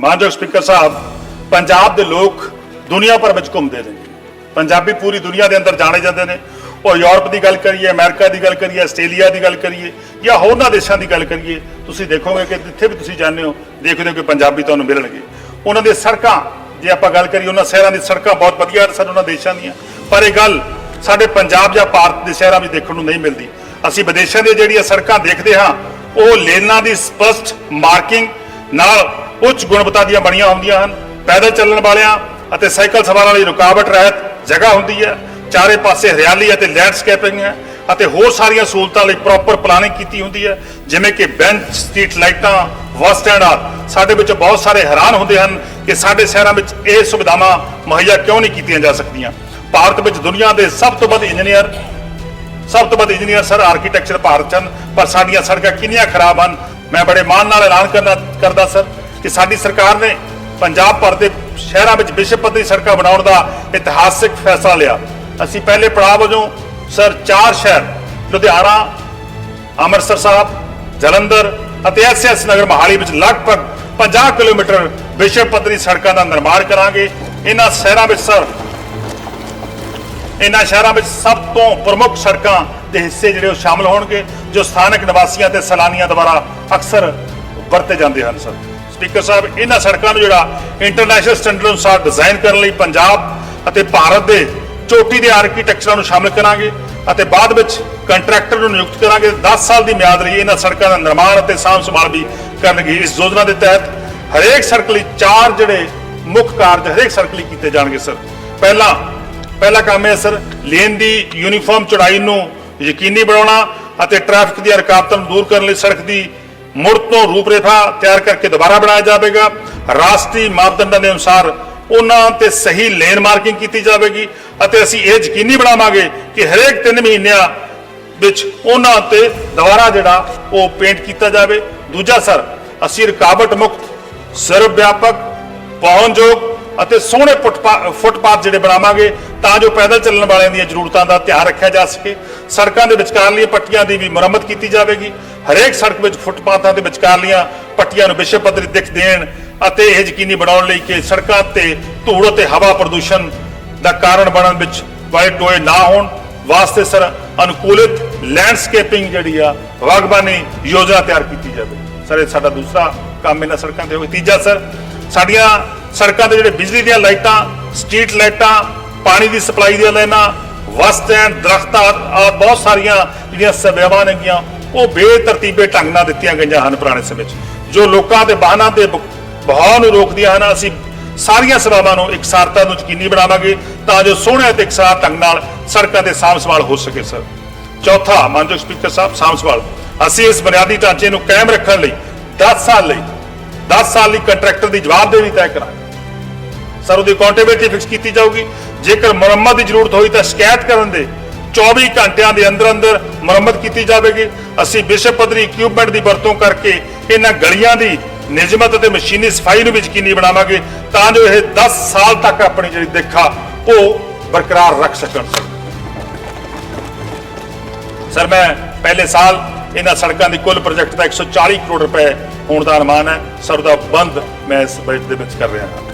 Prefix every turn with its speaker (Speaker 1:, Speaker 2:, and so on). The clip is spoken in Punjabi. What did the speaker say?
Speaker 1: ਮਾਨਯੋਗ ਸਪੀਕਰ ਸਾਹਿਬ, ਪੰਜਾਬ ਦੇ ਲੋਕ ਦੁਨੀਆ ਭਰ ਵਿੱਚ ਘੁੰਮਦੇ ਨੇ। ਪੰਜਾਬੀ ਪੂਰੀ ਦੁਨੀਆ ਦੇ ਅੰਦਰ ਜਾਣੇ ਜਾਂਦੇ ਨੇ। ਉਹ ਯੂਰਪ ਦੀ ਗੱਲ ਕਰੀਏ, ਅਮਰੀਕਾ ਦੀ ਗੱਲ ਕਰੀਏ, ਆਸਟ੍ਰੇਲੀਆ ਦੀ ਗੱਲ ਕਰੀਏ, ਜਾਂ ਹੋਰਨਾਂ ਦੇਸ਼ਾਂ ਦੀ ਗੱਲ ਕਰੀਏ, ਤੁਸੀਂ ਦੇਖੋਗੇ ਕਿ ਜਿੱਥੇ ਵੀ ਤੁਸੀਂ ਜਾਂਦੇ ਹੋ, ਦੇਖਦੇ ਹੋ ਕਿ ਪੰਜਾਬੀ ਤੁਹਾਨੂੰ ਮਿਲਣਗੇ। ਉਹਨਾਂ ਦੀਆਂ ਸੜਕਾਂ, ਜੇ ਆਪਾਂ ਗੱਲ ਕਰੀਏ, ਉਹਨਾਂ ਸ਼ਹਿਰਾਂ ਦੀ ਸੜਕਾਂ ਬਹੁਤ ਵਧੀਆ ਸਨ ਉਹਨਾਂ ਦੇਸ਼ਾਂ ਦੀਆਂ। ਪਰ ਇਹ ਗੱਲ ਸਾਡੇ ਪੰਜਾਬ ਜਾਂ ਭਾਰਤ ਦੇ ਸ਼ਹਿਰਾਂ ਵਿੱਚ ਦੇਖਣ ਨੂੰ ਨਹੀਂ ਮਿਲਦੀ। ਅਸੀਂ ਵਿਦੇਸ਼ਾਂ ਦੀਆਂ ਜਿਹੜੀਆਂ ਸੜਕਾਂ ਦੇਖਦੇ ਹਾਂ, ਉਹ ਲੇਨਾਂ ਦੀ ਸਪਸ਼ਟ ਮਾਰਕਿੰਗ ਨਾਲ ਉੱਚ ਗੁਣਵੱਤਾ ਦੀਆਂ ਬਣੀਆਂ ਹੁੰਦੀਆਂ ਹਨ। ਪੈਦਲ ਚੱਲਣ ਵਾਲਿਆਂ ਅਤੇ ਸਾਈਕਲ ਸਵਾਰਾਂ ਲਈ ਰੁਕਾਵਟ ਰਹਿਤ ਜਗ੍ਹਾ ਹੁੰਦੀ ਹੈ। ਚਾਰੇ ਪਾਸੇ ਹਰਿਆਲੀ ਅਤੇ ਲੈਂਡਸਕੇਪਿੰਗ ਹੈ ਅਤੇ ਹੋਰ ਸਾਰੀਆਂ ਸਹੂਲਤਾਂ ਲਈ ਪ੍ਰੋਪਰ ਪਲਾਨਿੰਗ ਕੀਤੀ ਹੁੰਦੀ ਹੈ। ਜਿਵੇਂ ਕਿ ਬੈਂਚ ਸਟਰੀਟ ਲਾਈਟਾਂ ਬੱਸ ਸਟੈਂਡ ਆਦਿ। ਸਾਡੇ ਵਿੱਚ ਬਹੁਤ ਸਾਰੇ ਹੈਰਾਨ ਹੁੰਦੇ ਹਨ ਕਿ ਸਾਡੇ ਸ਼ਹਿਰਾਂ ਵਿੱਚ ਇਹ ਸੁਵਿਧਾਵਾਂ ਮੁਹੱਈਆ ਕਿਉਂ ਨਹੀਂ ਕੀਤੀਆਂ ਜਾ ਸਕਦੀਆਂ। ਭਾਰਤ ਵਿੱਚ ਦੁਨੀਆ ਦੇ ਸਭ ਤੋਂ ਵੱਧ ਇੰਜੀਨੀਅਰ ਸਭ ਤੋਂ ਵੱਧ ਇੰਜੀਨੀਅਰ ਸਰ ਆਰਕੀਟੈਕਚਰ ਭਾਰਤ ਚ ਹਨ। ਪਰ ਸਾਡੀਆਂ ਸੜਕਾਂ ਕਿੰਨੀਆਂ ਖਰਾਬ ਹਨ। ਮੈਂ ਬੜੇ ਮਾਣ ਨਾਲ ਐਲਾਨ ਕਰਨਾ, ਕਰਦਾ ਸਰ ਕਿ ਸਾਡੀ ਸਰਕਾਰ ਨੇ ਪੰਜਾਬ ਭਰ ਦੇ ਸ਼ਹਿਰਾਂ ਵਿੱਚ ਵਿਸ਼ਵ ਪੱਧਰੀ ਸੜਕਾਂ ਬਣਾਉਣ ਦਾ ਇਤਿਹਾਸਿਕ ਫੈਸਲਾ ਲਿਆ। ਅਸੀਂ ਪਹਿਲੇ ਪੜਾਅ ਵਜੋਂ ਸਰ ਚਾਰ ਸ਼ਹਿਰ, ਲੁਧਿਆਣਾ, ਅੰਮ੍ਰਿਤਸਰ ਸਾਹਿਬ, ਜਲੰਧਰ ਅਤੇ ਐਸਐਸ ਨਗਰ ਮਹਾਲੀ ਵਿੱਚ ਲਗਭਗ 50 ਕਿਲੋਮੀਟਰ ਵਿਸ਼ਵ ਪੱਧਰੀ ਸੜਕਾਂ ਦਾ ਨਿਰਮਾਣ ਕਰਾਂਗੇ। ਇਹਨਾਂ ਸ਼ਹਿਰਾਂ ਵਿੱਚ ਸਰ, ਇਹਨਾਂ ਸ਼ਹਿਰਾਂ ਵਿੱਚ ਸਭ ਤੋਂ ਪ੍ਰਮੁੱਖ ਸੜਕਾਂ ਦੇ ਹਿੱਸੇ ਜਿਹੜੇ ਉਹ ਸ਼ਾਮਲ ਹੋਣਗੇ, ਜੋ ਸਥਾਨਕ ਨਿਵਾਸੀਆਂ ਤੇ ਸੈਲਾਨੀਆਂ ਦੁਆਰਾ ਅਕਸਰ ਵਰਤੇ ਜਾਂਦੇ ਹਨ, ਸਰ। ਸਪੀਕਰ ਸਾਹਿਬ, ਇਹਨਾਂ ਸੜਕਾਂ ਨੂੰ ਜਿਹੜਾ ਇੰਟਰਨੈਸ਼ਨਲ ਸਟੈਂਡਰਡ ਅਨੁਸਾਰ ਡਿਜ਼ਾਈਨ ਕਰਨ ਲਈ ਪੰਜਾਬ ਅਤੇ ਭਾਰਤ ਦੇ ਚੋਟੀ ਦੇ ਆਰਕੀਟੈਕਚਰਾਂ ਨੂੰ ਸ਼ਾਮਲ ਕਰਾਂਗੇ ਅਤੇ ਬਾਅਦ ਵਿੱਚ ਕੰਟਰੈਕਟਰ ਨੂੰ ਨਿਯੁਕਤ ਕਰਾਂਗੇ। 10 ਸਾਲ ਦੀ ਮਿਆਦ ਲਈ ਇਹਨਾਂ ਸੜਕਾਂ ਦਾ ਨਿਰਮਾਣ ਅਤੇ ਸਾਂਭ ਸੰਭਾਲ ਵੀ ਕਰਨਗੇ। ਇਸ ਯੋਜਨਾ ਦੇ ਤਹਿਤ ਹਰੇਕ ਸੜਕ ਲਈ ਚਾਰ ਜਿਹੜੇ ਮੁੱਖ ਕਾਰਜ ਹਰੇਕ ਸੜਕ ਲਈ ਕੀਤੇ ਜਾਣਗੇ, ਸਰ। ਪਹਿਲਾ ਪਹਿਲਾ ਕੰਮ ਹੈ, ਸਰ, ਲੇਨ ਦੀ ਯੂਨੀਫਾਰਮ ਚੌੜਾਈ ਨੂੰ ਯਕੀਨੀ ਬਣਾਉਣਾ ਅਤੇ ਟ੍ਰੈਫਿਕ ਦੀਆਂ ਰੁਕਾਵਟਾਂ ਨੂੰ ਦੂਰ ਕਰਨ ਲਈ ਸੜਕ ਦੀ ਮੁੜ ਤੋਂ ਰੂਪਰੇਖਾ ਤਿਆਰ ਕਰਕੇ ਦੁਬਾਰਾ ਬਣਾਇਆ ਜਾਵੇਗਾ। ਰਾਸ਼ਟਰੀ ਮਾਪਦੰਡਾਂ ਦੇ ਅਨੁਸਾਰ ਉਹਨਾਂ ਤੇ ਸਹੀ ਲੇਨ ਮਾਰਕਿੰਗ ਕੀਤੀ ਜਾਵੇਗੀ ਅਤੇ ਅਸੀਂ ਇਹ ਯਕੀਨੀ ਬਣਾਵਾਂਗੇ ਕਿ ਹਰੇਕ 3 ਮਹੀਨਿਆਂ ਵਿੱਚ ਉਹਨਾਂ ਉੱਤੇ ਦੁਬਾਰਾ ਜਿਹੜਾ ਉਹ ਪੇਂਟ ਕੀਤਾ ਜਾਵੇ। ਦੂਜਾ ਸਰ, ਅਸੀਂ ਰੁਕਾਵਟ ਮੁਕਤ ਸਰਵ ਵਿਆਪਕ ਪਹੁੰਚਯੋਗ ਅਤੇ ਸੋਹਣੇ ਫੁੱਟਪਾ- ਫੁੱਟਪਾਥ ਜਿਹੜੇ ਬਣਾਵਾਂਗੇ ਤਾਂ ਜੋ ਪੈਦਲ ਚੱਲਣ ਵਾਲਿਆਂ ਦੀਆਂ ਜ਼ਰੂਰਤਾਂ ਦਾ ਧਿਆਨ ਰੱਖਿਆ ਜਾ ਸਕੇ। ਸੜਕਾਂ ਦੇ ਵਿਚਕਾਰਲੀਆਂ ਪੱਟੀਆਂ ਦੀ ਵੀ ਮੁਰੰਮਤ ਕੀਤੀ ਜਾਵੇਗੀ। ਹਰੇਕ ਸੜਕ ਵਿੱਚ ਫੁੱਟਪਾਥਾਂ ਦੇ ਵਿਚਕਾਰਲੀਆਂ ਪੱਟੀਆਂ ਨੂੰ ਵਿਸ਼ਵ ਪੱਧਰੀ ਦਿੱਖ ਦੇਣ ਅਤੇ ਇਹ ਯਕੀਨੀ ਬਣਾਉਣ ਲਈ ਕਿ ਸੜਕਾਂ ਤੇ ਧੂੜ ਅਤੇ ਹਵਾ ਪ੍ਰਦੂਸ਼ਣ ਦਾ ਕਾਰਨ ਬਣਨ ਵਿੱਚ ਵਾਲੇ ਟੋਏ ਨਾ ਹੋਣ। ਵਾਸਤੇ ਸਰ ਅਨੁਕੂਲਿਤ ਲੈਂਡਸਕੇਪਿੰਗ ਜਿਹੜੀ ਆ, ਬਾਗਬਾਨੀ ਯੋਜਨਾ ਤਿਆਰ ਕੀਤੀ ਜਾਵੇ। ਸਰ, ਇਹ ਸਾਡਾ ਦੂਸਰਾ ਕੰਮ ਇਹਨਾਂ ਸੜਕਾਂ ਤੇ ਹੋਵੇ ਤੀਜਾ ਸਰ, ਸਾਡੀਆਂ ਸੜਕਾਂ ਤੇ ਜਿਹੜੇ ਬਿਜਲੀ ਦੀਆਂ ਲਾਈਟਾਂ, ਸਟਰੀਟ ਲਾਈਟਾਂ, ਪਾਣੀ ਦੀ ਸਪਲਾਈ ਦੀਆਂ ਲਾਈਨਾਂ ਬੱਸ ਸਟੈਂਡ ਦਰਖਤਾਂ ਆ ਬਹੁਤ ਸਾਰੀਆਂ ਜਿਹੜੀਆਂ ਸੇਵਾਵਾਂ ਨੇਗੀਆਂ ਉਹ ਬੇਤਰਤੀਬੇ ਢੰਗ ਨਾਲ ਦਿੱਤੀਆਂ ਗਈਆਂ ਹਨ ਪੁਰਾਣੇ ਸਮੇਂ 'ਚ। ਜੋ ਲੋਕਾਂ ਦੇ ਵਾਹਨਾਂ ਦੇ ਬ- ਬਹਾਅ ਨੂੰ ਰੋਕਦੀਆਂ ਹਨ, ਅਸੀਂ ਸਾਰੀਆਂ ਸੇਵਾਵਾਂ ਨੂੰ ਇਕਸਾਰਤਾ ਨੂੰ ਯਕੀਨੀ ਬਣਾਵਾਂਗੇ ਤਾਂ ਜੋ ਸੋਹਣੇ ਅਤੇ ਇਕਸਾਰ ਢੰਗ ਨਾਲ ਸੜਕਾਂ ਤੇ ਸਾਂਭ ਸੰਭਾਲ ਹੋ ਸਕੇ, ਸਰ। ਚੌਥਾ, ਮਾਨਯੋਗ ਸਪੀਕਰ ਸਾਹਿਬ ਸਾਂਭ ਸੰਭਾਲ ਅਸੀਂ ਇਸ ਬੁਨਿਆਦੀ ਢਾਂਚੇ ਨੂੰ ਕਾਇਮ ਰੱਖਣ ਲਈ 10 ਸਾਲ ਲਈ 10 ਸਾਲ ਲਈ ਕੰਟਰੈਕਟਰ ਦੀ ਜਵਾਬਦੇਹੀ ਤੈਅ ਕਰਾਂਗੇ। ਸਰ, ਉਹਦੀ ਅਕਾਊਂਟੇਬਿਲਟੀ ਫਿਕਸ ਕੀਤੀ ਜਾਊਗੀ। ਜੇਕਰ ਮੁਰੰਮਤ ਦੀ ਜ਼ਰੂਰਤ ਹੋਈ ਤਾਂ ਸ਼ਿਕਾਇਤ ਕਰਨ ਦੇ 24 ਘੰਟਿਆਂ ਦੇ ਅੰਦਰ ਅੰਦਰ ਮੁਰੰਮਤ ਕੀਤੀ ਜਾਵੇਗੀ। ਅਸੀਂ ਵਿਸ਼ਵ ਪੱਧਰੀ ਇਕਵਿਪਮੈਂਟ ਦੀ ਵਰਤੋਂ ਕਰਕੇ ਇਹਨਾਂ ਗਲੀਆਂ ਦੀ ਨਿਯਮਤ ਅਤੇ ਮਸ਼ੀਨੀ ਸਫ਼ਾਈ ਨੂੰ ਵੀ ਯਕੀਨੀ ਬਣਾਵਾਂਗੇ ਤਾਂ ਜੋ ਇਹ 10 ਸਾਲ ਤੱਕ ਆਪਣੀ ਜਿਹੜੀ ਦੇਖਾ, ਉਹ ਬਰਕਰਾਰ ਰੱਖ ਸਕਣ। ਸਰ, ਮੈਂ ਪਹਿਲੇ ਸਾਲ ਇਹਨਾਂ ਸੜਕਾਂ ਦੀ ਕੁੱਲ ਪ੍ਰੋਜੈਕਟ ਦਾ 140 ਕਰੋੜ ਰੁਪਏ ਹੋਣ ਦਾ ਅਨੁਮਾਨ ਹੈ। ਸਰ ਦਾ ਬੰਦ ਮੈਂ ਇਸ ਬਜਟ ਦੇ ਵਿੱਚ ਕਰ ਰਿਹਾ ਹਾਂ।